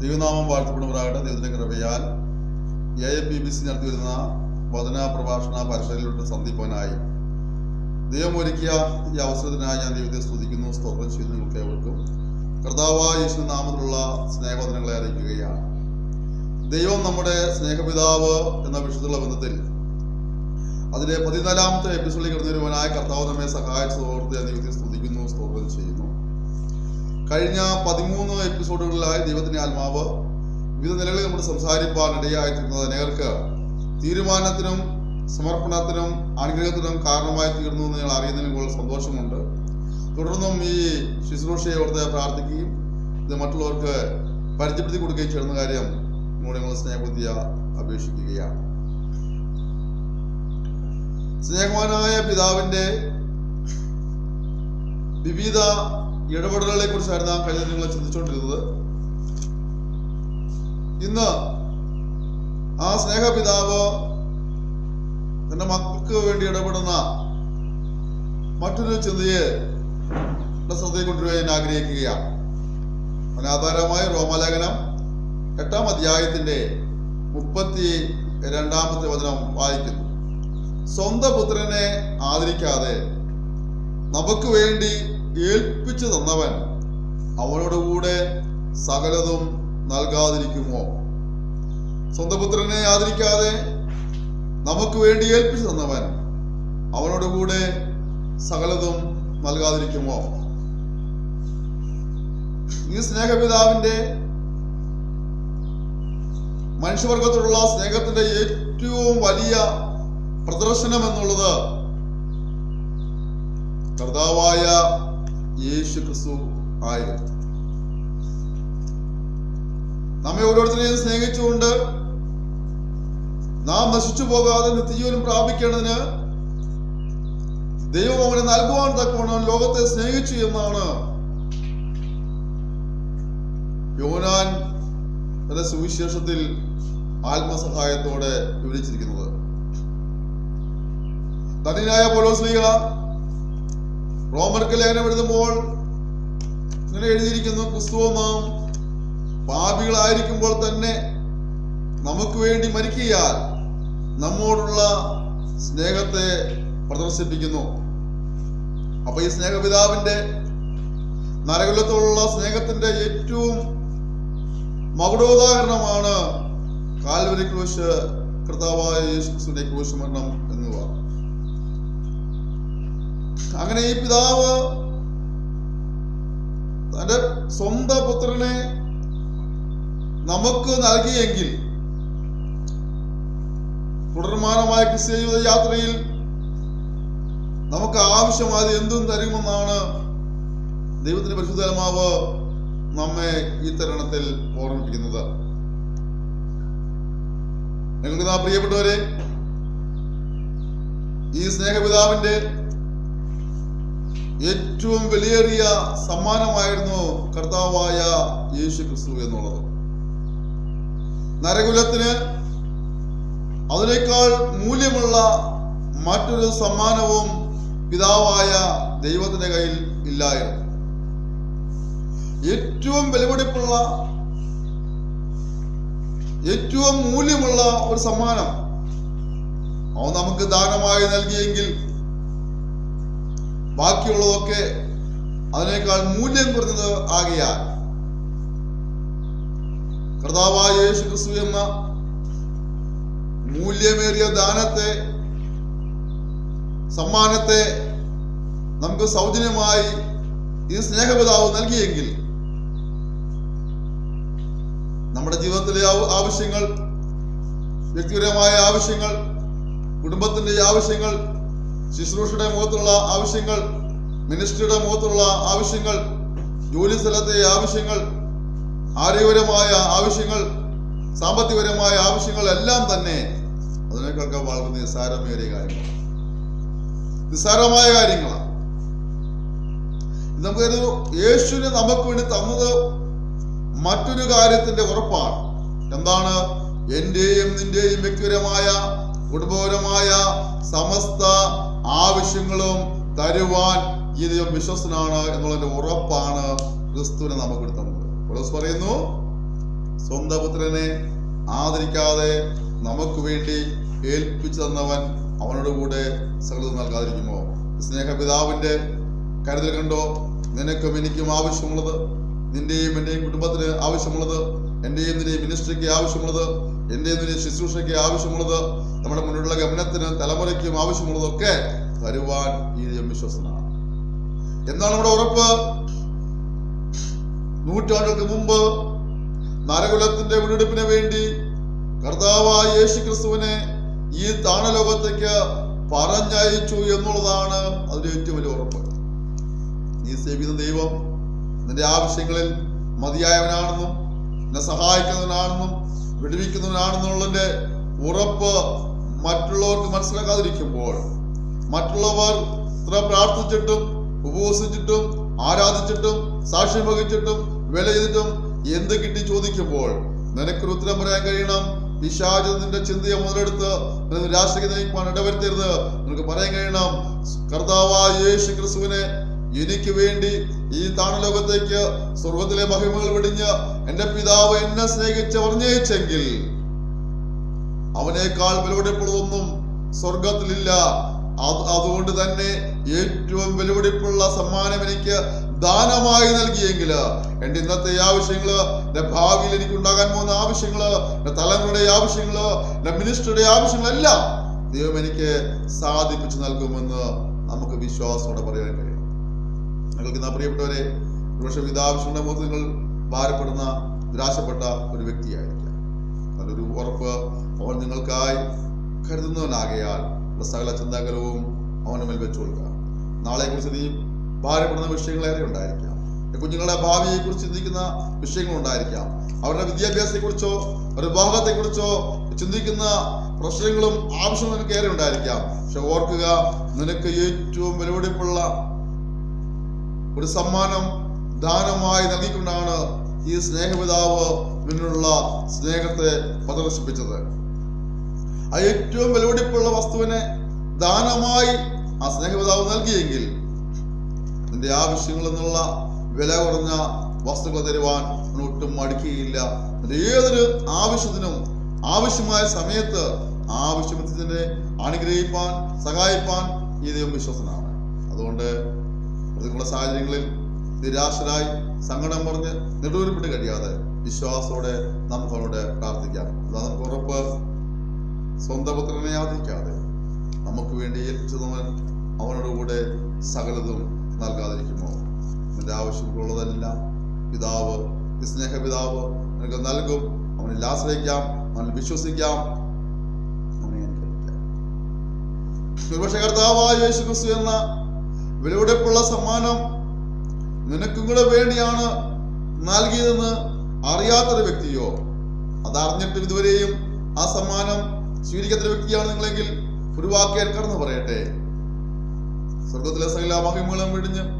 ദൈവനാമം വാഴ്ത്തപ്പെടുന്നവരാകട്ടെ ദൈവത്തിന്റെ കൃപയാൽ A A B B C നടത്തി വരുന്ന വചന പ്രഭാഷണ പരിശോധനയിലൂടെ സന്ദീപനായി ദൈവം ഒരുക്കിയ ഈ അവസരത്തിനായി ഞാൻ ദൈവത്തെ സ്തുതിക്കുന്നു സ്തോത്രം ചെയ്യുന്നു നിങ്ങൾക്ക് ഏവർക്കും. കർത്താവായ നാമത്തിലുള്ള സ്നേഹവചനങ്ങളെ അറിയിക്കുകയാണ്. ദൈവം നമ്മുടെ സ്നേഹപിതാവ് എന്ന വിഷയത്തിലുള്ള ബന്ധത്തിൽ അതിലെ പതിനാലാമത്തെ എപ്പിസോഡിൽ കിടന്നിരുവനായ കർത്താവ് നമ്മെ സഹായിച്ചതോർത്ത് ഞാൻ ദൈവത്തെ ചെയ്യുന്നു കഴിഞ്ഞ പതിമൂന്ന് എപ്പിസോഡുകളിലായി ദൈവത്തിന്റെ ആത്മാവ് വിവിധ നിലകളിൽ നമ്മൾ സംസാരിപ്പാൻ ഇടയായിരുന്നത് അനേകർക്ക് തീരുമാനത്തിനും സമർപ്പണത്തിനും അനുഗ്രഹത്തിനും കാരണമായി തീർന്നു എന്ന് നിങ്ങൾ അറിയുന്നതിന് കൂടുതൽ സന്തോഷമുണ്ട്. തുടർന്നും ഈ ശുശ്രൂഷയെ ഓർത്ത് പ്രാർത്ഥിക്കുകയും ഇത് മറ്റുള്ളവർക്ക് പരിചയപ്പെടുത്തി കൊടുക്കുകയും ചെയ്യുന്ന കാര്യം നിങ്ങളുടെ നിങ്ങൾ സ്നേഹബുദ്ധിയ അപേക്ഷിക്കുകയാണ്. സ്നേഹവാനായ പിതാവിന്റെ വിവിധ ഇടപെടലുകളെ കുറിച്ചായിരുന്നു നാം കഴിഞ്ഞ നിങ്ങൾ ചിന്തിച്ചുകൊണ്ടിരുന്നത്. ഇന്ന് ആ സ്നേഹപിതാവ് തന്റെ മക്കൾക്ക് വേണ്ടി ഇടപെടുന്ന മറ്റൊരു ചിന്തയെ ശ്രദ്ധയിൽ കൊണ്ടുവരാൻ ഞാൻ ആഗ്രഹിക്കുകയാണ്. അനാധാരമായ റോമാലേഖനം എട്ടാം അധ്യായത്തിന്റെ മുപ്പത്തി രണ്ടാമത്തെ വചനം വായിക്കുന്നു. സ്വന്തം പുത്രനെ ആദരിക്കാതെ നമുക്ക് വേണ്ടി ഏൽപ്പിച്ചു തന്നവൻ അവനോട് കൂടെ സകലതും നൽകാതിരിക്കുമോ? സ്വന്തം പുത്രനെ ആദരിക്കാതെ നമുക്ക് വേണ്ടി ഏൽപ്പിച്ചു തന്നവൻ അവനോട് കൂടെ സകലതും നൽകാതിരിക്കുമോ? ഈ സ്നേഹപിതാവിന്റെ മനുഷ്യവർഗത്തോടുള്ള സ്നേഹത്തിന്റെ ഏറ്റവും വലിയ പ്രദർശനം എന്നുള്ളത് കർത്താവായ യേശു ക്രിസ്തു ആയിരുന്നു. നമ്മെ ഓരോരുത്തരെയും സ്നേഹിച്ചുകൊണ്ട് നാം നശിച്ചു പോകാതെ നിത്യജീവനം പ്രാപിക്കേണ്ടതിന് ദൈവം അവനെ നൽകുവാൻ തക്കവണ്ണം ലോകത്തെ സ്നേഹിച്ചു എന്നാണ് യോനാൻ തന്റെ സുവിശേഷത്തിൽ ആത്മസഹായത്തോടെ വിവരിച്ചിരിക്കുന്നത്. ധന്യനായ പോലോസ്ലിക റോമർക്ക് ലേഖനം എഴുതുമ്പോൾ ഇങ്ങനെ എഴുതിയിരിക്കുന്നു ക്രിസ്തുവമാം പാപികളായിരിക്കുമ്പോൾ തന്നെ നമുക്ക് വേണ്ടി മരിക്കിയാൽ നമ്മോടുള്ള സ്നേഹത്തെ പ്രദർശിപ്പിക്കുന്നു. അപ്പൊ ഈ സ്നേഹപിതാവിന്റെ നരകുലത്തോടുള്ള സ്നേഹത്തിന്റെ ഏറ്റവും മകുടോദാഹരണമാണ് കാൽവരി ക്രൂശ് കർത്താവായ യേശുക്രിസ്തുവിന്റെ ക്രൂശ് മരണം എന്നിവ അങ്ങനെ ഈ പിതാവ് തന്റെ സ്വന്തം പുത്രനെ നമുക്ക് നൽകിയെങ്കിൽ തുടർമാനമായ ക്രിസ്ത്യ ജീവിത യാത്രയിൽ നമുക്ക് ആവശ്യമായത് എന്തും തരുമെന്നാണ് ദൈവത്തിന്റെ പരിശുദ്ധമാവ് നമ്മെ ഈ തരുണത്തിൽ ഓർമ്മിപ്പിക്കുന്നത്. നിങ്ങൾക്ക് നാ പ്രിയപ്പെട്ടവരെ ഈ സ്നേഹപിതാവിന്റെ ഏറ്റവും വിലയേറിയ സമ്മാനമായിരുന്നു കർത്താവായ യേശു ക്രിസ്തു എന്നുള്ളത്. നരകുലത്തിന് അതിനേക്കാൾ മൂല്യമുള്ള മറ്റൊരു സമ്മാനവും പിതാവായ ദൈവത്തിന്റെ കയ്യിൽ ഇല്ലായിരുന്നു. ഏറ്റവും വിലപിടിപ്പുള്ള ഏറ്റവും മൂല്യമുള്ള ഒരു സമ്മാനം അവൻ നമുക്ക് ദാനമായി നൽകിയെങ്കിൽ ബാക്കിയുള്ളതൊക്കെ അതിനേക്കാൾ മൂല്യം കുറഞ്ഞത് ആകിയാൽ കർത്താവായ യേശു ക്രിസ്തു എന്ന മൂല്യമേറിയ ദാനത്തെ സമ്മാനത്തെ നമുക്ക് സൗജന്യമായി ഈ സ്നേഹപിതാവ് നൽകിയെങ്കിൽ നമ്മുടെ ജീവിതത്തിലെ ആവശ്യങ്ങൾ വ്യക്തിപരമായ ആവശ്യങ്ങൾ കുടുംബത്തിന്റെ ആവശ്യങ്ങൾ ശുശ്രൂഷയുടെ മുഖത്തുള്ള ആവശ്യങ്ങൾ മിനിസ്ട്രിയുടെ മുഖത്തുള്ള ആവശ്യങ്ങൾ ജോലി സ്ഥലത്തെ ആവശ്യങ്ങൾ ആരോഗ്യപരമായ ആവശ്യങ്ങൾ സാമ്പത്തികപരമായ ആവശ്യങ്ങൾ എല്ലാം തന്നെ അതിനേക്കാൾക്ക് വളരെ നിസ്സാരമേറിയ കാര്യങ്ങളാണ്. നിസ്സാരമായ കാര്യങ്ങളാണ്. നമുക്കൊരു യേശുവിനെ നമുക്ക് വേണ്ടി തന്നത് മറ്റൊരു കാര്യത്തിന്റെ ഉറപ്പാണ്. എന്താണ്? എന്റെയും നിന്റെയും വ്യക്തിപരമായ കുടുംബപരമായ സമസ്ത ആവശ്യങ്ങളും തരുവാൻ ഈ ദൈവം വിശ്വസ്തനാണ് എന്നുള്ളതിന്റെ ഉറപ്പാണ് ക്രിസ്തുവിനെ നമുക്ക് എടുത്തത് പൗലോസ് പറയുന്നു സ്വന്തം പുത്രനെ ആദരിക്കാതെ നമുക്ക് വേണ്ടി ഏൽപ്പിച്ചു തന്നവൻ അവനോട് കൂടെ സകലതും നൽകാതിരിക്കുമോ? സ്നേഹപിതാവിന്റെ കരുതൽ കണ്ടോ? നിനക്കും എനിക്കും ആവശ്യമുള്ളത്. നിന്റെയും എന്റെയും കുടുംബത്തിന് ആവശ്യമുള്ളത്. എന്റെയും നിന്റെയും മിനിസ്ട്രിക്ക് ആവശ്യമുള്ളത്. എന്റെയും നിന്റെയും ശുശ്രൂഷയ്ക്ക് ആവശ്യമുള്ളത് നമ്മുടെ മുന്നിലുള്ള ഗമനത്തിന് തലമുറയ്ക്കും ആവശ്യമുള്ളതൊക്കെ തരുവാൻ ഈ ദൈവം വിശ്വസനാണ്. എന്താണ് നമ്മുടെ ഉറപ്പ്? നൂറ്റാണ്ടുകൾക്ക് മുമ്പ് നരകുലത്തിന്റെ വീണ്ടെടുപ്പിന് വേണ്ടി കർത്താവായ യേശു ക്രിസ്തുവിനെ ഈ താണലോകത്തേക്ക് പറഞ്ഞയച്ചു എന്നുള്ളതാണ് അതിന്റെ ഏറ്റവും വലിയ ഉറപ്പ്. നീ സേവിക്കുന്ന ദൈവം നിന്റെ ആവശ്യങ്ങളിൽ മതിയായവനാണെന്നും നിന്നെ സഹായിക്കുന്നവനാണെന്നും വിടുവിക്കുന്നവനാണെന്നുള്ളതിന്റെ ഉറപ്പ് മറ്റുള്ളവർക്ക് മനസ്സിലാക്കാതിരിക്കുമ്പോൾ മറ്റുള്ളവർ ഇത്ര പ്രാർത്ഥിച്ചിട്ടും ഉപവസിച്ചിട്ടും ആരാധിച്ചിട്ടും സാക്ഷ്യം വഹിച്ചിട്ടും വില ചെയ്തിട്ടും എന്ത് കിട്ടി ചോദിക്കുമ്പോൾ നിനക്കൊരു ഉത്തരം പറയാൻ കഴിയണം. പിശാച് നിന്റെ ചിന്തയെ മുതലെടുത്ത് രാഷ്ട്രീയ നയിക്കുവാൻ ഇടവരുത്തരുത്. നിനക്ക് പറയാൻ കഴിയണം കർത്താവായ യേശു ക്രിസ്തുവിനെ എനിക്ക് വേണ്ടി ഈ താണലോകത്തേക്ക് സ്വർഗത്തിലെ മഹിമകൾ വെടിഞ്ഞ് എന്റെ പിതാവ് എന്നെ സ്നേഹിച്ച് പറഞ്ഞേച്ചെങ്കിൽ അവനേക്കാൾ വിലപിടിപ്പുള്ളതൊന്നും സ്വർഗത്തിലില്ല അത് അതുകൊണ്ട് തന്നെ ഏറ്റവും വിലപിടിപ്പുള്ള സമ്മാനം എനിക്ക് ദാനമായി നൽകിയെങ്കിൽ എന്റെ ഇന്നത്തെ ആവശ്യങ്ങൾ എന്റെ ഭാവിയിൽ എനിക്ക് ഉണ്ടാകാൻ പോകുന്ന ആവശ്യങ്ങൾ എന്റെ തലമുറയുടെ ആവശ്യങ്ങൾ എന്റെ മിനിസ്റ്ററുടെ ആവശ്യങ്ങളെല്ലാം ദൈവം എനിക്ക് സാധിപ്പിച്ചു നൽകുമെന്ന് നമുക്ക് വിശ്വാസത്തോടെ പറയാൻ കഴിയും. നിങ്ങൾക്ക് പ്രിയപ്പെട്ടവരെ ഒരുപക്ഷെ ഇതാവശ്യമുള്ള മുഖത്ത് നിങ്ങൾ ഭാരപ്പെടുന്ന നിരാശപ്പെട്ട ഒരു വ്യക്തിയായിരിക്കാം. നല്ലൊരു ഉറപ്പ് അവൻ നിങ്ങൾക്കായി കരുതുന്നവനാകയാൽ സകല ചിന്താകരവും അവന് മേൽ വെച്ചു കൊടുക്കാം നാളെ കുറിച്ച് നീ ഭാരപ്പെടുന്ന വിഷയങ്ങളേറെ ഉണ്ടായിരിക്കാം. കുഞ്ഞുങ്ങളുടെ ഭാവിയെ കുറിച്ച് ചിന്തിക്കുന്ന വിഷയങ്ങൾ ഉണ്ടായിരിക്കാം. അവരുടെ വിദ്യാഭ്യാസത്തെ കുറിച്ചോ അവരുടെ വിവാഹത്തെ കുറിച്ചോ ചിന്തിക്കുന്ന പ്രശ്നങ്ങളും ആവശ്യങ്ങളും നിനക്ക് ഏറെ ഉണ്ടായിരിക്കാം. പക്ഷെ ഓർക്കുക നിനക്ക് ഏറ്റവും വിലപിടിപ്പുള്ള ഒരു സമ്മാനം ദാനമായി നൽകിക്കൊണ്ടാണ് ഈ സ്നേഹപിതാവ് നിന്നുള്ള സ്നേഹത്തെ പ്രദർശിപ്പിച്ചത്. ഏറ്റവും വിലപിടിപ്പുള്ള വസ്തുവിനെ ദാനമായി ആ സ്നേഹപിതാവ് നൽകിയെങ്കിൽ നിന്റെ ആവശ്യങ്ങൾ എന്നുള്ള വില കുറഞ്ഞ വസ്തുക്കൾ തരുവാൻ ഒട്ടും മടിക്കുകയില്ല. ഏതൊരു ആവശ്യത്തിനും ആവശ്യമായ സമയത്ത് ആവശ്യത്തിന് അനുഗ്രഹിപ്പാൻ സഹായിപ്പാൻ ഈ ദൈവം വിശ്വസനാണ് അതുകൊണ്ട് പ്രതികൂല സാഹചര്യങ്ങളിൽ നിരാശരായി സങ്കടം പറഞ്ഞ് നെടുവരിപ്പെട്ട് കഴിയാതെ വിശ്വാസത്തോടെ നമുക്ക് അവനോട് പ്രാർത്ഥിക്കാം. അതാ നമുക്ക് ഉറപ്പ് സ്വന്തം പുത്രനെ യാതിക്കാതെ നമുക്ക് വേണ്ടി ഏൽപ്പിച്ചവൻ അവനോട് കൂടെ സകലതും നൽകാതിരിക്കുമോ? നിന്റെ ആവശ്യമുള്ളതെല്ലാം പിതാവ് സ്നേഹ പിതാവ് നിനക്ക് നൽകും. അവനെ ആശ്രയിക്കാം വിശ്വസിക്കാം. അവനെ അനുകരിക്കാം ഒരുപക്ഷെ കർത്താവായ യേശു ക്രിസ്തു എന്ന വിലപിടിപ്പുള്ള സമ്മാനം നിനക്കും കൂടെ വേണ്ടിയാണ് നൽകിയതെന്ന് അറിയാത്തൊരു വ്യക്തിയോ? അതറിഞ്ഞിട്ട് ഇതുവരെയും ആ സമ്മാനം സ്വീകരിക്കാത്തൊരു വ്യക്തിയാണ് നിങ്ങളെങ്കിൽ ഒരു വാക്കേൽ കടന്നു പറയട്ടെ. സ്വർഗത്തിലെ സകല മഹിമകളും വെടിഞ്ഞ്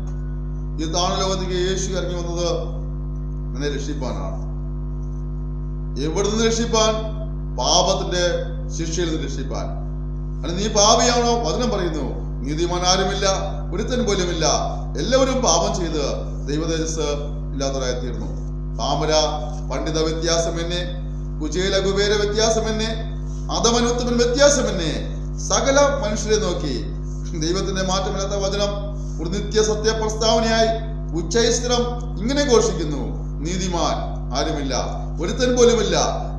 ഈ താണ ലോകത്തേക്ക് യേശു ഇറങ്ങി വന്നത് എന്നെ രക്ഷിപ്പാനാണ്. എവിടെ നിന്ന് രക്ഷിപ്പാൻ? പാപത്തിന്റെ ശിക്ഷയിൽ നിന്ന് രക്ഷിപ്പാൻ. അല്ല നീ പാപിയാണോ? വചനം പറയുന്നു. നീതിമാൻ ആരുമില്ല. ഒരുത്തൻ പോലുമില്ല എല്ലാവരും പാപം ചെയ്ത് ദൈവതേജസ് ഇല്ലാത്തവരായി തീർന്നു പാമര പണ്ഡിത വ്യത്യാസം എന്നെ കുചേല കുബേര വ്യത്യാസം എന്നെ അധമനുത്തമൻ വ്യത്യാസം എന്നെ സകല മനുഷ്യരെ നോക്കി ദൈവത്തിന്റെ മാറ്റമില്ലാത്ത വചനം ഒരു നിത്യ സത്യ പ്രസ്താവനയായി ഉച്ചൈസ്ത്രം ഇങ്ങനെ ഘോഷിക്കുന്നു. നീതിമാൻ ആരുമില്ല ഒരുത്തൻ പോലുമില്ല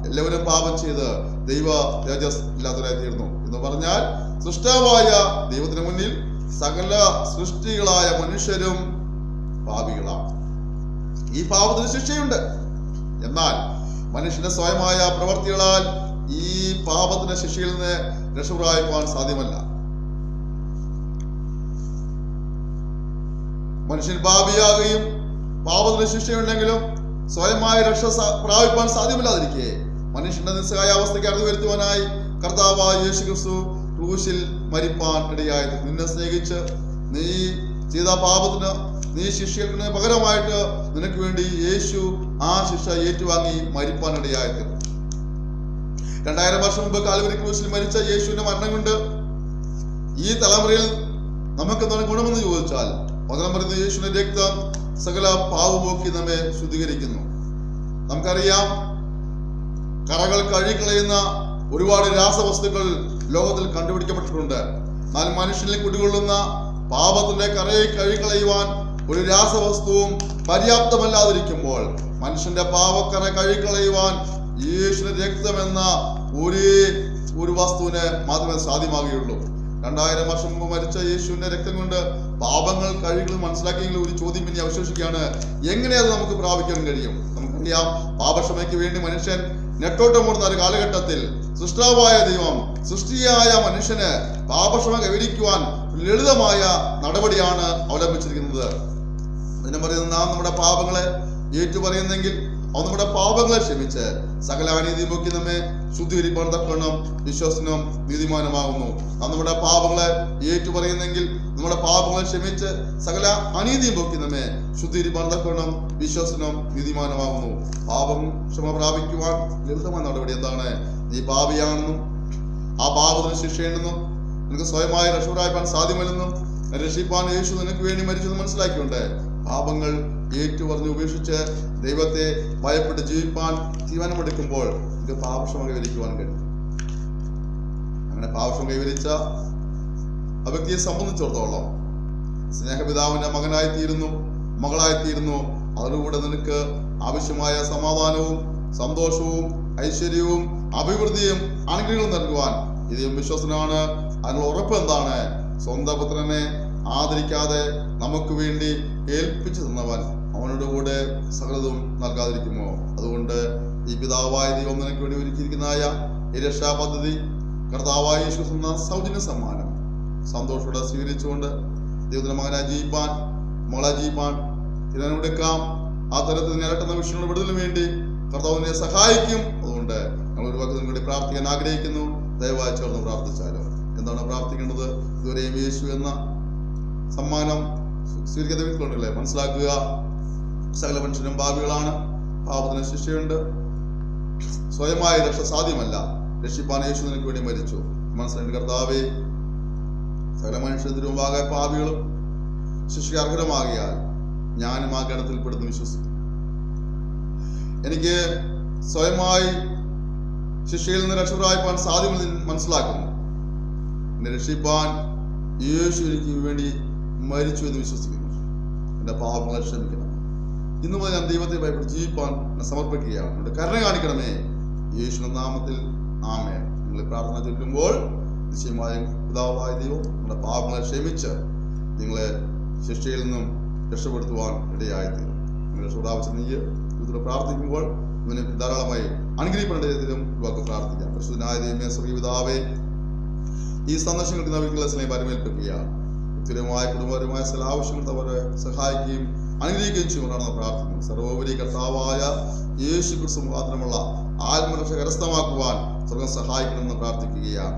എല്ലാവരും പാപം ചെയ്ത് ദൈവ തേജസ് ഇല്ലാത്തവരായി തീർന്നു എന്ന് പറഞ്ഞാൽ സൃഷ്ടാവായ ദൈവത്തിന് മുന്നിൽ സകല സൃഷ്ടികളായ മനുഷ്യരും പാപികളാണ്. ഈ പാപത്തിന് ശിക്ഷയുണ്ട്. എന്നാൽ മനുഷ്യന്റെ സ്വയമായ പ്രവർത്തികളാൽ ഈ പാപത്തിന് ശിക്ഷയിൽ നിന്ന് രക്ഷപ്രായിപ്പാൻ സാധ്യമല്ല. മനുഷ്യൻ പാപിയാകുകയും പാപത്തിന് ശിക്ഷയുണ്ടെങ്കിലും സ്വയമായ രക്ഷ പ്രാപിപ്പാൻ സാധ്യമല്ലാതിരിക്കെ മനുഷ്യന്റെ നിസ്സഹായ അവസ്ഥയ്ക്ക് അറിവ് വരുത്തുവാനായി കർത്താവായ യേശു ക്രിസ്തു ക്രൂശിൽ മരിപ്പാൻ ഇടയായത്. നിന്നെ സ്നേഹിച്ച് നീ ചെയ്ത പാപത്തിന് നീ ശിക്ഷയ്ക്ക് പകരമായിട്ട് നിനക്ക് വേണ്ടി യേശു ആ ശിക്ഷ ഏറ്റുവാങ്ങി മരിപ്പാൻ ഇടയായത്. രണ്ടായിരം വർഷം മുമ്പ് കാൽവരി ക്രൂശിൽ മരിച്ച യേശുവിന്റെ മരണം കൊണ്ട് ഈ തലമുറയിൽ നമുക്ക് എന്താണ് ഗുണമെന്ന് ചോദിച്ചാൽ വചനം പറയുന്ന യേശുവിന്റെ രക്തം സകല പാവമോക്കി നമ്മെ ശുദ്ധീകരിക്കുന്നു. നമുക്കറിയാം കറകൾ കഴുകിക്കളയുന്ന ഒരുപാട് രാസവസ്തുക്കൾ ലോകത്തിൽ കണ്ടുപിടിക്കപ്പെട്ടിട്ടുണ്ട്. എന്നാൽ മനുഷ്യനെ കുടികൊള്ളുന്ന പാപത്തിന്റെ കറയെ കഴുകളയുവാൻ ഒരു രാസവസ്തുവും പര്യാപ്തമല്ലാതിരിക്കുമ്പോൾ മനുഷ്യന്റെ പാപക്കറ കഴുകിക്കളയുവാൻ യേശുവിന്റെ രക്തമെന്ന ഒരേ ഒരു വസ്തുവിന് മാത്രമേ സാധ്യമാകുകയുള്ളൂ. രണ്ടായിരം വർഷം മുമ്പ് മരിച്ച യേശുവിന്റെ രക്തം കൊണ്ട് പാപങ്ങൾ കഴിവുകൾ മനസ്സിലാക്കിയെങ്കിൽ ഒരു ചോദ്യം പിന്നെ അവശേഷിക്കുകയാണ്. എങ്ങനെ അത് നമുക്ക് പ്രാപിക്കാൻ കഴിയും? നമുക്കറിയാം പാപക്ഷമയ്ക്ക് വേണ്ടി മനുഷ്യൻ നെട്ടോട്ടമോടുന്ന ഒരു കാലഘട്ടത്തിൽ സൃഷ്ടാവായ ദൈവം സൃഷ്ടിയായ മനുഷ്യന് പാപക്ഷമ കൈവരിക്കുവാൻ ലളിതമായ നടപടിയാണ് അവലംബിച്ചിരിക്കുന്നത്. അതിനെ പറയുന്നത് നാം നമ്മുടെ പാപങ്ങളെ ഏറ്റു പറയുന്നെങ്കിൽ അവൻ നമ്മുടെ പാപങ്ങളെ ക്ഷമിച്ച് സകല അനീതി നമ്മെ ശുദ്ധീകരിപ്പാൻ തക്കണം വിശ്വസനം നീതിമാനമാകുന്നു. അത് നമ്മുടെ പാപങ്ങളെ ഏറ്റു പറയുന്നെങ്കിൽ നമ്മുടെ പാപങ്ങളെ ക്ഷമിച്ച് സകല അനീതിയും പൊക്കി നമ്മെ ശുദ്ധീകരിപ്പാൻ തക്കണം വിശ്വസനം നീതിമാനമാകുന്നു. പാപം ക്ഷമ പ്രാപിക്കുവാൻ ലളിതമായ നടപടി എന്താണ്? നീ പാപിയാണെന്നും ആ പാപത്തിന് ശിക്ഷയുണ്ടെന്നും നിനക്ക് സ്വയമായി രക്ഷപ്പെടാൻ സാധ്യമല്ലെന്നും രക്ഷിപ്പാൻ യേശു നിനക്ക് വേണ്ടി മരിച്ചെന്ന് മനസ്സിലാക്കിയുണ്ട് പാപങ്ങൾ ഏറ്റുപറഞ്ഞ് ഉപേക്ഷിച്ച് ദൈവത്തെ ഭയപ്പെട്ട് ജീവിപ്പാൻ തീരുമാനമെടുക്കുമ്പോൾ ഇത് പാപക്ഷമ കൈവരിക്കുവാൻ കഴിയും. അങ്ങനെ പാപക്ഷമ കൈവരിച്ച ആ വ്യക്തിയെ സംബന്ധിച്ചിടത്തോളം സ്നേഹപിതാവിന്റെ മകനായി തീരുന്നു മകളായി തീരുന്നു അതോടുകൂടെ നിനക്ക് ആവശ്യമായ സമാധാനവും സന്തോഷവും ഐശ്വര്യവും അഭിവൃദ്ധിയും അനുഗ്രഹങ്ങളും നൽകുവാൻ ഇതയും വിശ്വസനാണ് അതിനുള്ള ഉറപ്പ് എന്താണ്? സ്വന്തപുത്രനെ ആദരിക്കാതെ നമുക്ക് വേണ്ടി ഏൽപ്പിച്ചു തന്നവൻ അവനോട് കൂടെ സകലതും നൽകാതിരിക്കുമോ? അതുകൊണ്ട് ഈ പിതാവായ ദൈവം നിനക്ക് വേണ്ടി ഒരുക്കിയിരിക്കുന്നതായ ഈ രക്ഷാ പദ്ധതി കർത്താവായ യേശു തന്ന സൗജന്യ സമ്മാനം. സന്തോഷത്തോടെ സ്വീകരിച്ചുകൊണ്ട് ദൈവത്തിന്റെ മകനായി ജീവിപ്പാൻ മകളെ ജീവിപ്പാൻ തിരഞ്ഞെടുക്കാം ആ തരത്തിൽ നിരട്ടുന്ന വിഷയങ്ങളുടെ വിടുതലിന് വേണ്ടി കർത്താവിനെ സഹായിക്കും. അതുകൊണ്ട് ഞങ്ങൾ ഒരു വാക്ക് കൂടി പ്രാർത്ഥിക്കാൻ ആഗ്രഹിക്കുന്നു. ദയവായി ചേർന്ന് പ്രാർത്ഥിച്ചാലും. എന്താണ് പ്രാർത്ഥിക്കേണ്ടത്? ഇതുവരെയും യേശു എന്ന സമ്മാനം സ്വീകരിക്കാത്ത വീട്ടിലുണ്ടല്ലേ മനസ്സിലാക്കുക. സകല മനുഷ്യരും ഭാവികളാണ് പാപത്തിന് ശിക്ഷയുണ്ട്. സ്വയമായ രക്ഷ സാധ്യമല്ല. രക്ഷിപ്പാൻ യേശു നിനക്ക് വേണ്ടി മരിച്ചു. മനസ്സിലായിട്ട് കർത്താവേ സകല മനുഷ്യരും മുമ്പാകെ പാപികളും ശിക്ഷയ്ക്ക് അർഹരമാകിയാൽ ഞാനും ആ ഗണത്തിൽ പെടുന്നു വിശ്വസിക്കുന്നു. എനിക്ക് സ്വയമായി ശിക്ഷയിൽ നിന്ന് രക്ഷപ്രായപ്പാൻ സാധ്യമെന്ന് മനസ്സിലാക്കുന്നു. എന്നെ രക്ഷിപ്പാൻ യേശു എനിക്ക് വേണ്ടി മരിച്ചു എന്ന് വിശ്വസിക്കുന്നു. എന്റെ പാപങ്ങളെ ക്ഷമിക്കണം. ഇന്നു മുതൽ ഞാൻ ദൈവത്തെ ഭയപ്പെട്ട് ജീവിപ്പാൻ സമർപ്പിക്കുകയാണ്. എന്റെ കരുണ കാണിക്കണമേ. യേശുവിന്റെ നാമത്തിൽ ആമേ നിങ്ങൾ പ്രാർത്ഥന ചൊല്ലുമ്പോൾ നിശ്ചയമായും പിതാവായ ദൈവം നിങ്ങളുടെ പാപങ്ങളെ ക്ഷമിച്ച് നിങ്ങളെ ശിക്ഷയിൽ നിന്നും രക്ഷപ്പെടുത്തുവാൻ ഇടയായിത്തീരും നിങ്ങൾ നീ ഇതിലൂടെ പ്രാർത്ഥിക്കുമ്പോൾ ഇവനെ ധാരാളമായി അനുഗ്രഹിക്കേണ്ട രീതിയിലും വാക്ക് പ്രാർത്ഥിക്കാം. പരിശുദ്ധനായ ദൈവമേ സ്വർഗീയ പിതാവേ ഈ സന്ദർശനങ്ങൾക്ക് നവികളെ സ്നേഹം പരിമേൽപ്പിക്കുകയാണ്. വ്യക്തിപരമായ കുടുംബപരമായ ചില ആവശ്യങ്ങൾ അവരെ സഹായിക്കുകയും അനുഗ്രഹിക്കുകയും ചെയ്യുമെന്നാണ് പ്രാർത്ഥിക്കുന്നത്. സർവോപരി കർത്താവായ യേശു ക്രിസ്തു മാത്രമുള്ള ആത്മരക്ഷ കരസ്ഥമാക്കുവാൻ സ്വർഗം സഹായിക്കണമെന്ന് പ്രാർത്ഥിക്കുകയാണ്.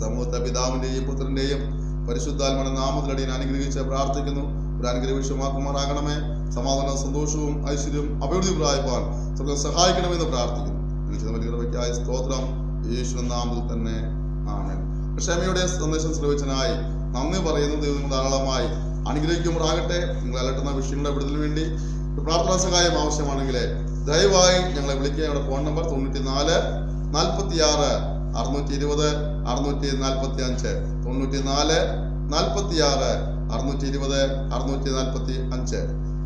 സമൂഹത്തെ പിതാവിന്റെയും പുത്രന്റെയും പരിശുദ്ധാത്മന നാമത്തിലടിയൻ അനുഗ്രഹിച്ച് പ്രാർത്ഥിക്കുന്നു. ഒരു അനുഗ്രഹ വിഷയമാക്കുമാറാകണമേ സമാധാനവും സന്തോഷവും ഐശ്വര്യവും അഭിവൃദ്ധി പ്രായപ്പാൻ സ്വർഗം സഹായിക്കണമെന്ന് പ്രാർത്ഥിക്കുന്നു. സ്തോത്രം. യേശുവിൻ നാമത്തിൽ തന്നെ ആണ് ക്ഷമയുടെ സന്ദേശം ശ്രമിച്ചനായി നന്ദി പറയുന്നു ദൈവം ധാരാളമായി. അനുഗ്രഹിക്കുമ്പോഴാകട്ടെ നിങ്ങൾ അലട്ടുന്ന വിഷയങ്ങളുടെ വിടുതലിന് വേണ്ടി പ്രാർത്ഥനാ സഹായം ആവശ്യമാണെങ്കിൽ ദയവായി ഞങ്ങളെ വിളിക്കുക. ഞങ്ങളുടെ ഫോൺ നമ്പർ തൊണ്ണൂറ്റി നാല് നാൽപ്പത്തി ആറ് അറുന്നൂറ്റി ഇരുപത് അറുന്നൂറ്റി നാൽപ്പത്തി അഞ്ച് തൊണ്ണൂറ്റി നാല് നാൽപ്പത്തി ആറ് അറുന്നൂറ്റി ഇരുപത് അറുന്നൂറ്റി നാൽപ്പത്തി അഞ്ച്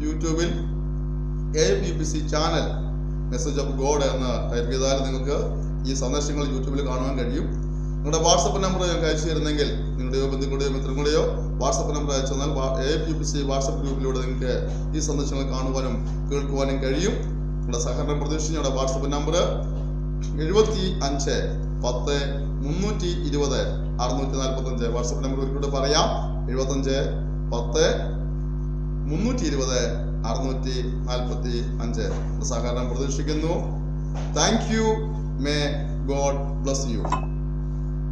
യൂട്യൂബിൽ A B P C channel message of God എന്ന് ടൈപ്പ് ചെയ്താൽ നിങ്ങൾക്ക് ഈ സന്ദേശങ്ങൾ യൂട്യൂബിൽ കാണുവാൻ കഴിയും. നിങ്ങളുടെ വാട്സപ്പ് നമ്പർ ഞങ്ങൾക്ക് അയച്ചു തരുന്നെങ്കിൽ നിങ്ങളുടെയോ ബന്ധുക്കളുടെയോ മിത്രങ്ങളുടെയോ വാട്സപ്പ് നമ്പർ അയച്ചു തന്നാൽ A P P C WhatsApp ഗ്രൂപ്പിലൂടെ നിങ്ങൾക്ക് ഈ സന്ദേശങ്ങൾ കാണുവാനും കേൾക്കുവാനും കഴിയും. നമ്മുടെ സഹകരണം പ്രതീക്ഷിച്ച് വാട്സപ്പ് നമ്പർ എഴുപത്തി അഞ്ച് പത്ത് മുന്നൂറ്റി ഇരുപത് അറുന്നൂറ്റി നാൽപ്പത്തി അഞ്ച് വാട്സപ്പ് നമ്പർ ഒരിക്കലും പറയാം. എഴുപത്തഞ്ച് പത്ത് മുന്നൂറ്റി ഇരുപത് അറുന്നൂറ്റി നാൽപ്പത്തി അഞ്ച് സഹകരണം പ്രതീക്ഷിക്കുന്നു. Thank you may God bless you